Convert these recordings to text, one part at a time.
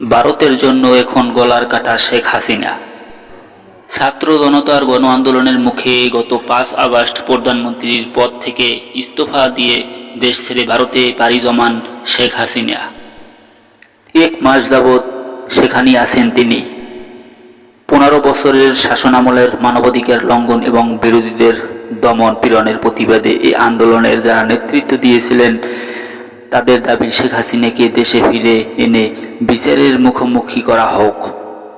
ভারতের জন্য এখন গলার কাটা শেখ হাসিনা। ছাত্র জনতার গণ আন্দোলনের মুখে গত পাঁচ আগস্ট প্রধানমন্ত্রীর পদ থেকে ইস্তফা দিয়ে দেশ ছেড়ে ভারতে পাড়ি জমান শেখ হাসিনা। এক মাস যাবৎ সেখানে আছেন তিনি। পনেরো বছরের শাসনামলের মানবাধিকার লঙ্ঘন এবং বিরোধীদের দমন পীড়নের প্রতিবাদে এই আন্দোলনের যারা নেতৃত্ব দিয়েছিলেন, তাদের দাবি শেখ হাসিনাকে দেশে ফিরে এনে বিচারের মুখোমুখি করা হোক।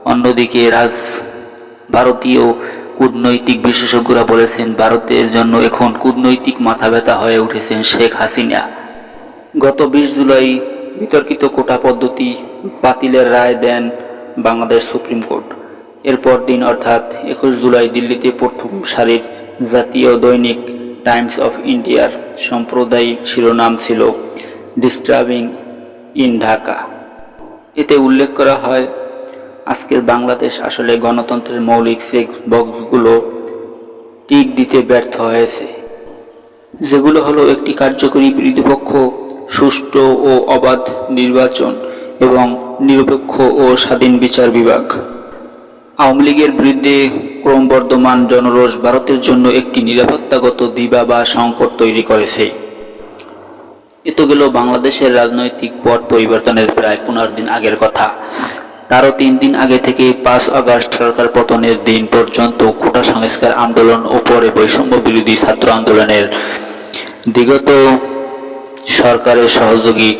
অন্যদিকে রাজ ভারতীয় কূটনৈতিক বিশেষজ্ঞরা বলেছেন, ভারতের জন্য এখন কূটনৈতিক মাথা ব্যথা হয়ে উঠেছেন শেখ হাসিনা। গত বিশ জুলাই বিতর্কিত কোটা পদ্ধতি বাতিলের রায় দেন বাংলাদেশ সুপ্রিম কোর্ট। এরপর দিন, অর্থাৎ একুশ জুলাই, দিল্লিতে প্রথম সারির জাতীয় দৈনিক টাইমস অফ ইন্ডিয়ার সাম্প্রদায়িক শিরোনাম ছিল, ডিস্টার্বিং ইন ঢাকা। এতে উল্লেখ করা হয়, আজকের বাংলাদেশ আসলে গণতন্ত্রের মৌলিক চেক বক্সগুলো টিক দিতে ব্যর্থ হয়েছে। যেগুলো হলো একটি কার্যকরী বিরোধী পক্ষ, সুষ্ঠু ও অবাধ নির্বাচন এবং নিরপেক্ষ ও স্বাধীন বিচার বিভাগ। আওয়ামী লীগের বিরুদ্ধে ক্রমবর্ধমান জনরোষ ভারতের জন্য একটি নিরাপত্তাগত দিবা বা সংকট তৈরি করেছে। এ তো গেল বাংলাদেশের রাজনৈতিক পট পরিবর্তনের প্রায় পনেরো দিন আগের কথা। তারও তিন দিন আগে থেকে পাঁচ আগস্ট সরকার পতনের দিন পর্যন্ত কোটা সংস্কার আন্দোলন ও পরে বৈষম্য বিরোধী ছাত্র আন্দোলনের বিগত সরকারের সহযোগী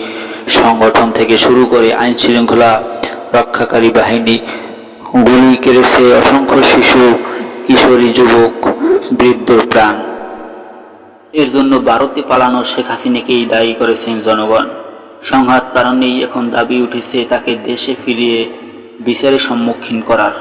সংগঠন থেকে শুরু করে আইন শৃঙ্খলা রক্ষাকারী বাহিনী, গুলি কেড়েছে অসংখ্য শিশু, কিশোরী, যুবক, বৃদ্ধ, প্রাণ। এর জন্য ভারতে পালানো শেখ হাসিনাকেই দায়ী করেছেন জনগণ। সংঘাত কারণেই এখন দাবি উঠেছে তাকে দেশে ফিরিয়ে বিচারের সম্মুখীন করার।